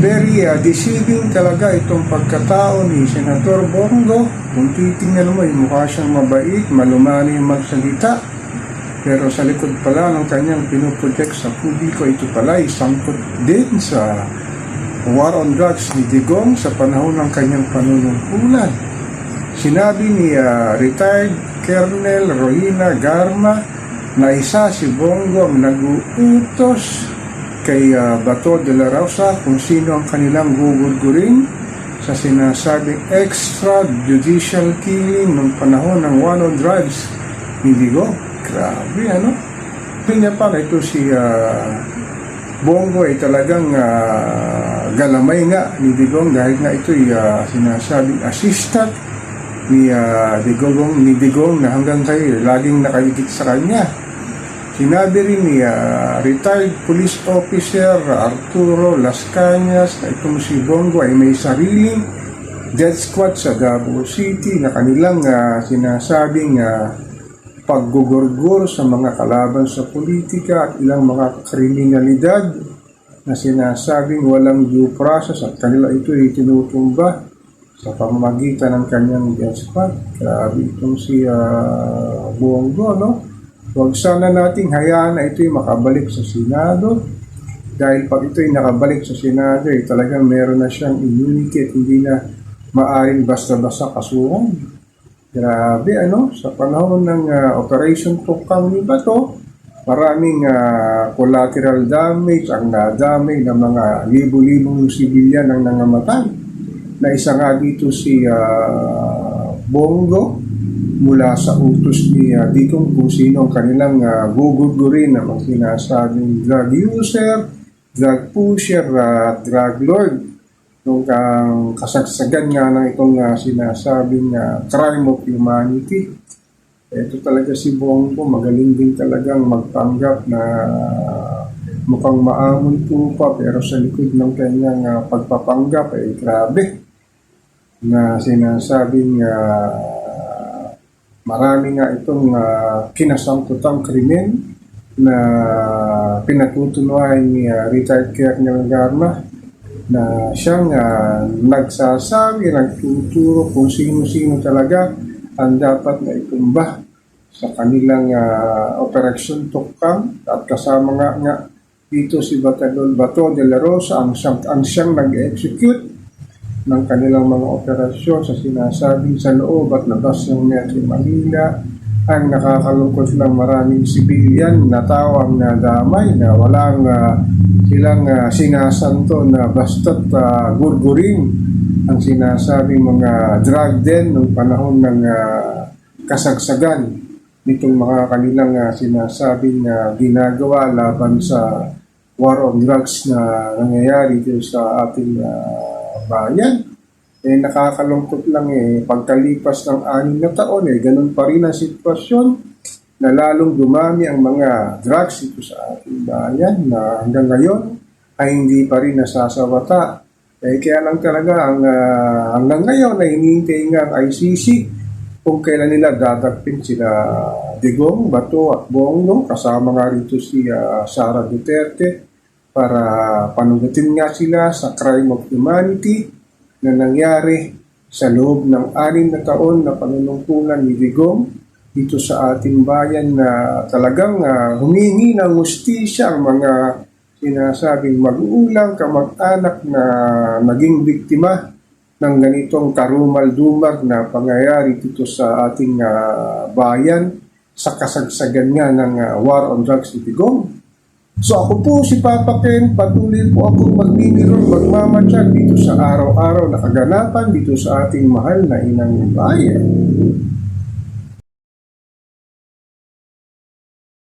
very uh, deceiving talaga itong pagkatao ni Senator Bongo. Kung titingnan mo, yung mukha siyang mabait, malumani yung magsalita. Pero sa likod pala ng kanyang pinoproject sa publiko, ito pala ay sangkot din sa war on drugs ni Digong sa panahon ng kanyang panunungkulan. Sinabi ni ah, retired Colonel Rohina Garma na isa si Bongo ang nag-uutos kay ah, Bato de la Rosa kung sino ang kanilang gugurgurin sa sinasabing extrajudicial killing ng panahon ng on drugs ni Digong. Grabe, ano? Sabi niya pa na ito si ah, Bongo ay talagang ah, galamay nga ni Digong dahil nga ito ay ah, sinasabing assistant ni ah, Digong, ni Digong na hanggang kayo laging nakaligit sa kanya. Sinabi rin ni ah, retired police officer Arturo Las Cañas na itong si Bongo ay may sariling death squad sa Davao City na kanilang ah, sinasabing ah, paggugurgur sa mga kalaban sa politika at ilang mga kriminalidad na sinasabing walang due process at kanila ito ay tinutumba sa pamamagitan ng kanyang death squad. Grabe itong si ah, Bongo, no? Huwag sana nating hayaan na ito'y makabalik sa Senado dahil pag ito'y nakabalik sa Senado, eh, talagang meron na siyang immunity hindi na maaring basta-basta kasuhan. Grabe, ano? Sa panahon ng ah, Operation Tukang ni Bato, maraming ah, collateral damage ang nadamay ng mga libo-libong sibilyan ang nangamatay. Na isa nga dito si ah, Bongo mula sa utos ni uh, Digong kung sino ang kanilang uh, gugugurin na mga sinasabing drug user, drug pusher, at drug lord nung ang kasagsagan nga ng itong uh, sinasabing uh, crime of humanity. Ito talaga si Bongo, magaling din talagang magpanggap na mukhang maamon po pa pero sa likod ng kanyang uh, pagpapanggap ay grabe na sinasabing uh, marami nga itong uh, kinasangkutang krimen na pinatutunuan ni uh, retired Colonel Garma na siyang uh, nagsasabi, nagtuturo kung sino-sino talaga ang dapat na itumba sa kanilang uh, operasyon Tukang. At kasama nga, nga dito si Batadol Bato de la Rosa ang, siyang- ang siyang nag-execute ng kanilang mga operasyon sa sinasabing sa loob at labas ng Metro Manila ang nakakalungkot lang maraming sibilyan na tao ang nadamay na walang ah, silang ah, sinasanto na basta't uh, gurgurin ang sinasabing mga drug den ng panahon ng ah, kasagsagan nitong mga kanilang ah, sinasabing ah, ginagawa laban sa war on drugs na nangyayari dito sa ating ah, bayan. Eh, nakakalungkot lang eh, pagkalipas ng anim na taon eh, ganun pa rin ang sitwasyon na lalong dumami ang mga drugs ito sa ating bayan na hanggang ngayon ay hindi pa rin nasasawata. Eh, kaya lang talaga ang, ah, hanggang ngayon ay hinihintay nga ang ICC kung kailan nila dadagpin sila Digong, Bato at Bongo kasama nga rito si ah, Sara Duterte para panugutin nga sila sa crime of humanity na nangyari sa loob ng anim na taon na panunungkulan ni Digong dito sa ating bayan na talagang ah, humingi ng justisya ang mga sinasabing mag-uulang kamag-anak na naging biktima ng ganitong karumal-dumag na pangyayari dito sa ating ah, bayan sa kasagsagan nga ng ah, war on drugs ni Digong. So ako po si Papa Ken, patuloy po ako magniniro, magmamatsyag dito sa araw-araw na kaganapan dito sa ating mahal na inang bayan.